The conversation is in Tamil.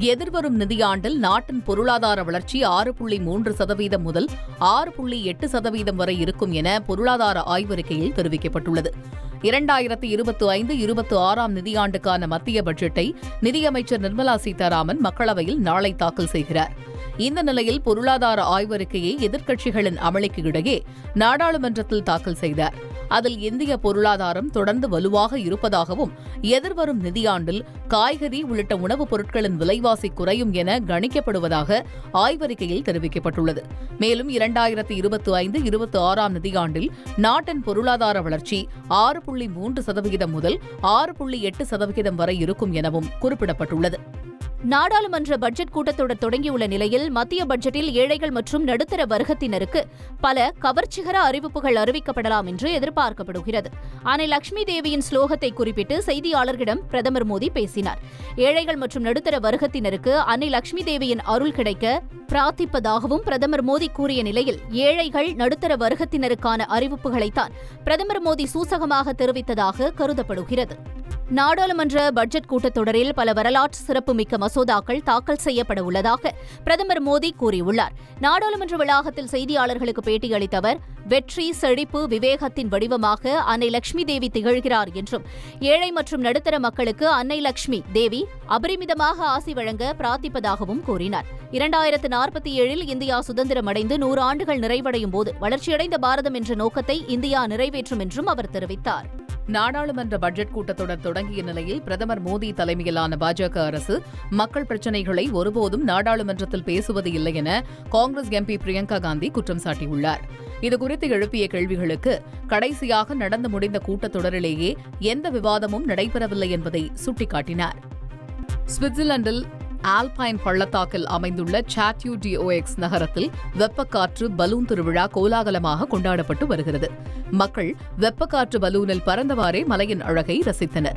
எதிர்வரும் நிதியாண்டில் நாட்டின் பொருளாதார வளர்ச்சி ஆறு புள்ளி மூன்று சதவீதம் முதல் ஆறு புள்ளி எட்டு சதவீதம் வரை இருக்கும் என பொருளாதார ஆய்வறிக்கையில் தெரிவிக்கப்பட்டுள்ளது. இரண்டாயிரத்தி இருபத்தி ஐந்து இருபத்தி ஆறாம் நிதியாண்டுக்கான மத்திய பட்ஜெட்டை நிதியமைச்சர் நிர்மலா சீதாராமன் மக்களவையில் நாளை தாக்கல் செய்கிறார். இந்த நிலையில் பொருளாதார ஆய்வறிக்கையை எதிர்க்கட்சிகளின் அமளிக்கு இடையே நாடாளுமன்றத்தில் தாக்கல் செய்தார். அதில் இந்திய பொருளாதாரம் தொடர்ந்து வலுவாக இருப்பதாகவும் எதிர்வரும் நிதியாண்டில் காய்கறி உள்ளிட்ட உணவுப் பொருட்களின் விலைவாசி குறையும் என கணிக்கப்படுவதாக ஆய்வறிக்கையில் தெரிவிக்கப்பட்டுள்ளது. மேலும் இரண்டாயிரத்தி இருபத்தி ஐந்து இருபத்தி ஆறாம் நிதியாண்டில் நாட்டின் பொருளாதார வளர்ச்சி ஆறு புள்ளி மூன்று சதவிகிதம் முதல் ஆறு புள்ளி எட்டு சதவிகிதம் வரை இருக்கும் எனவும் குறிப்பிடப்பட்டுள்ளது. நாடாளுமன்ற பட்ஜெட் கூட்டத்தொடர் தொடங்கியுள்ள நிலையில் மத்திய பட்ஜெட்டில் ஏழைகள் மற்றும் நடுத்தர வர்க்கத்தினருக்கு பல கவர்ச்சிகர அறிவிப்புகள் அறிவிக்கப்படலாம் என்று எதிர்பார்க்கப்படுகிறது. அன்னை லட்சுமி தேவியின் ஸ்லோகத்தை குறிப்பிட்டு செய்தியாளர்களிடம் பிரதமர் மோடி பேசினார். ஏழைகள் மற்றும் நடுத்தர வர்க்கத்தினருக்கு அன்னை லட்சுமி தேவியின் அருள் கிடைக்க பிரார்த்திப்பதாகவும் பிரதமர் மோடி கூறிய நிலையில் ஏழைகள் நடுத்தர வர்க்கத்தினருக்கான அறிவிப்புகளைத்தான் பிரதமர் மோடி சூசகமாக தெரிவித்ததாக கருதப்படுகிறது. நாடாளுமன்ற பட்ஜெட் கூட்டத்தொடரில் பல வரலாற்று சிறப்புமிக்க மசோதாக்கள் தாக்கல் செய்யப்பட உள்ளதாக பிரதமர் மோடி கூறியுள்ளார். நாடாளுமன்ற வளாகத்தில் செய்தியாளர்களுக்கு பேட்டியளித்த அவர் வெற்றி செழிப்பு விவேகத்தின் வடிவமாக அன்னை லட்சுமி தேவி திகழ்கிறார் என்றும் ஏழை மற்றும் நடுத்தர மக்களுக்கு அன்னை லட்சுமி தேவி அபரிமிதமாக ஆசி வழங்க பிரார்த்திப்பதாகவும் கூறினார். இரண்டாயிரத்து நாற்பத்தி ஏழில் இந்தியா சுதந்திரம் அடைந்து நூறு ஆண்டுகள் நிறைவடையும் போது வளர்ச்சியடைந்த பாரதம் என்ற நோக்கத்தை இந்தியா நிறைவேற்றும் என்றும் அவர் தெரிவித்தார். நாடாளுமன்ற பட்ஜெட் கூட்டத்தொடர் தொடங்கிய நிலையில் பிரதமர் மோடி தலைமையிலான பாஜக அரசு மக்கள் பிரச்சினைகளை ஒருபோதும் நாடாளுமன்றத்தில் பேசுவது இல்லை என காங்கிரஸ் எம்பி பிரியங்கா காந்தி குற்றம் சாட்டியுள்ளார். இதுகுறித்து எழுப்பிய கேள்விகளுக்கு கடைசியாக நடந்து முடிந்த கூட்டத்தொடரிலேயே எந்த விவாதமும் நடைபெறவில்லை என்பதை சுட்டிக்காட்டினார். சுவிட்சர்லாந்தில் ஆல்பைன் பள்ளத்தாக்கில் அமைந்துள்ள சாட்யூ டிஓஎக்ஸ் நகரத்தில் வெப்பக்காற்று பலூன் திருவிழா கோலாகலமாக கொண்டாடப்பட்டு வருகிறது. மக்கள் வெப்பக்காற்று பலூனில் பறந்தவாறே மலையின் அழகை ரசித்தனர்.